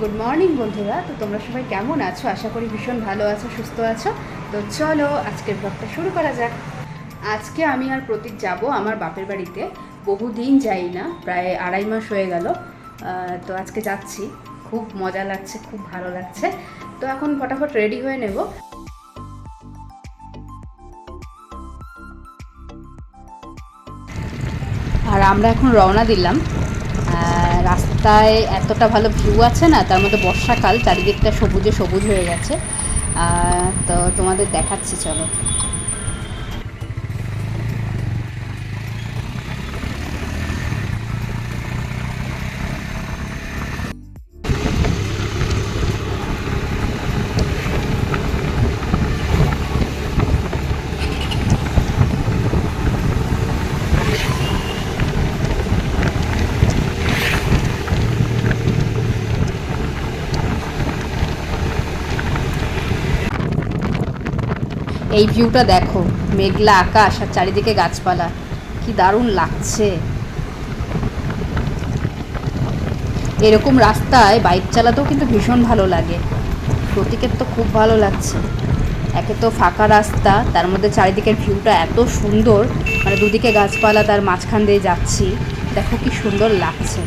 Good morning বন্ধুরা। তো তোমরা সবাই কেমন আছো? আশা করি ভীষণ ভালো আছো সুস্থ আছো। তো চলো আজকের ব্লগটা শুরু করা যাক। আজকে আমি আর প্রতীক যাব আমার বাপের বাড়িতে। বহুদিন যাই না প্রায় আড়াই মাস হয়ে গেল। তো আজকে যাচ্ছি। খুব মজা লাগছে খুব ভালো লাগছে। তো এখন ফটাফট রেডি হয়ে নেব। আর আমরা এখন রওনা দিলাম। আহ, রাস্তায় এতটা ভালো ভিউ আছে না, তার মধ্যে বর্ষাকাল, চারিদিকটা সবুজে সবুজ হয়ে গেছে। আর তো তোমাদের দেখাচ্ছি, চলো। এই ভিউটা দেখো, মেঘলা আকাশ আর চারিদিকে গাছপালা। কি দারুণ লাগছে। এরকম রাস্তায় বাইক চালাতেও কিন্তু ভীষণ ভালো লাগে। প্রতীকের তো খুব ভালো লাগছে। একে তো ফাঁকা রাস্তা, তার মধ্যে চারিদিকের ভিউটা এত সুন্দর। মানে দুদিকে গাছপালা, তার মাঝখান দিয়ে যাচ্ছি। দেখো কি সুন্দর লাগছে।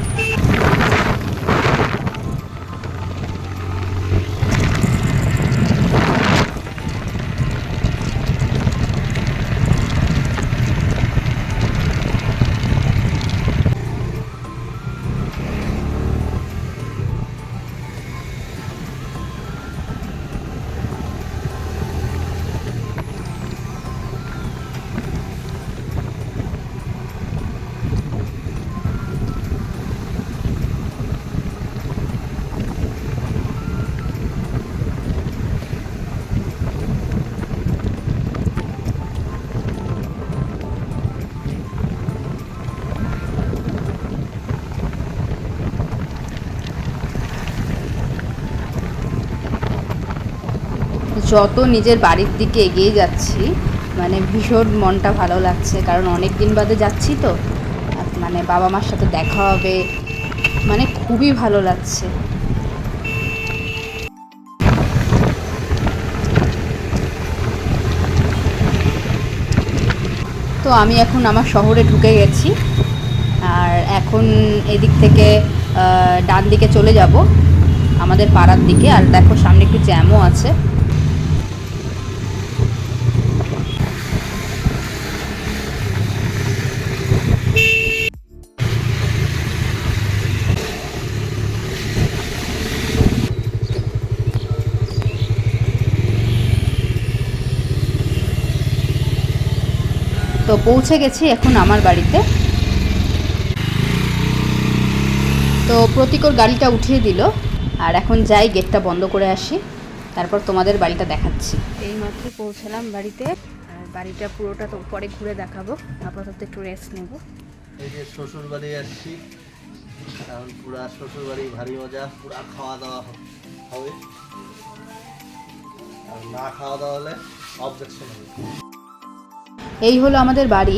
যত নিজের বাড়ির দিকে এগিয়ে যাচ্ছি মানে ভীষণ মনটা ভালো লাগছে, কারণ অনেক দিন বাদে যাচ্ছি তো। মানে বাবা মার সাথে দেখা হবে মানে খুবই ভালো লাগছে। তো আমি এখন আমার শহরে ঢুকে গেছি, আর এখন এদিক থেকে ডান দিকে চলে যাব, আমাদের পাড়ার দিকে। আর দেখো সামনে একটু জ্যামও আছে। তো পৌঁছে গেছি এখন আমার বাড়িতে। তো প্রতিকর গাড়িটা উঠিয়ে দিল আর এখন যাই গেটটা বন্ধ করে আসি তারপর তোমাদের বাড়িটা দেখাচ্ছি। এই মাত্র পৌঁছালাম বাড়িতে আর বাড়িটা পুরোটা তো পরে ঘুরে দেখাবো আপাতত একটু রেস্ট নেব। এই যে শ্বশুর বাড়ি আসছি এখন পুরা শ্বশুর বাড়ি ভারী মজা পুরা খাওয়া দাওয়া হবে। আর না খাওয়া দাওয়া হলে অবজেকশন হবে। এই হলো আমাদের বাড়ি।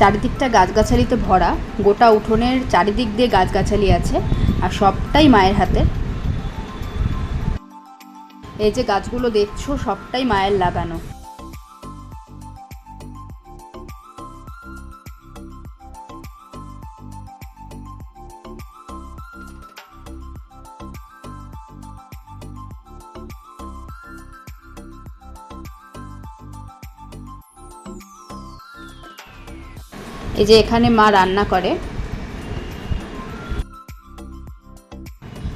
চারিদিকটা গাছগাছালিতে ভরা, গোটা উঠোনের চারিদিক দিয়ে গাছগাছালি আছে, আর সবটাই মায়ের হাতে। এই যে গাছগুলো দেখছ, সবটাই মায়ের লাগানো। এই যে এখানে মা রান্না করে।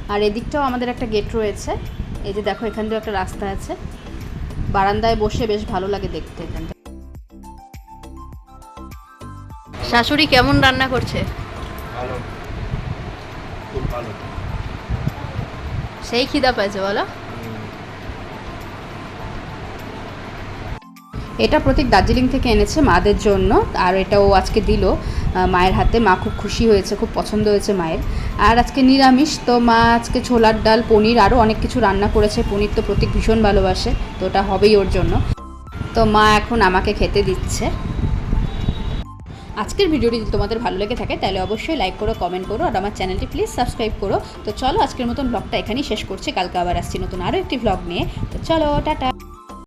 আর এদিকটাও আমাদের একটা গেট রয়েছে। এই যে দেখো এখান দিয়ে একটা রাস্তা আছে। বারান্দায় বসে বেশ ভালো লাগে দেখতে এখানটা। শাশুড়ি কেমন রান্না করছে? ভালো। খুব ভালো। সেই খিদা পাইছে বলো। এটা প্রতীক দার্জিলিং থেকে এনেছে মাদের জন্য, আর এটাও আজকে দিল। মায়ের হাতে মা খুব খুশি হয়েছে, খুব পছন্দ হয়েছে মায়ের। আর আজকে নিরামিষ, তো মা আজকে ছোলার ডাল, পনির, আরও অনেক কিছু রান্না করেছে। পনির তো প্রতীক ভীষণ ভালোবাসে, তো ওটা হবেই ওর জন্য। তো মা এখন আমাকে খেতে দিচ্ছে। আজকের ভিডিওটি যদি তোমাদের ভালো লেগে থাকে, তাহলে অবশ্যই লাইক করো, কমেন্ট করো, আর আমার চ্যানেলটি প্লিজ সাবস্ক্রাইব করো। তো চলো আজকের মতন ব্লগটা এখানেই শেষ করছি। কালকে আবার আসছি নতুন আরও একটি ব্লগ নিয়ে। তো চলো, টাটা!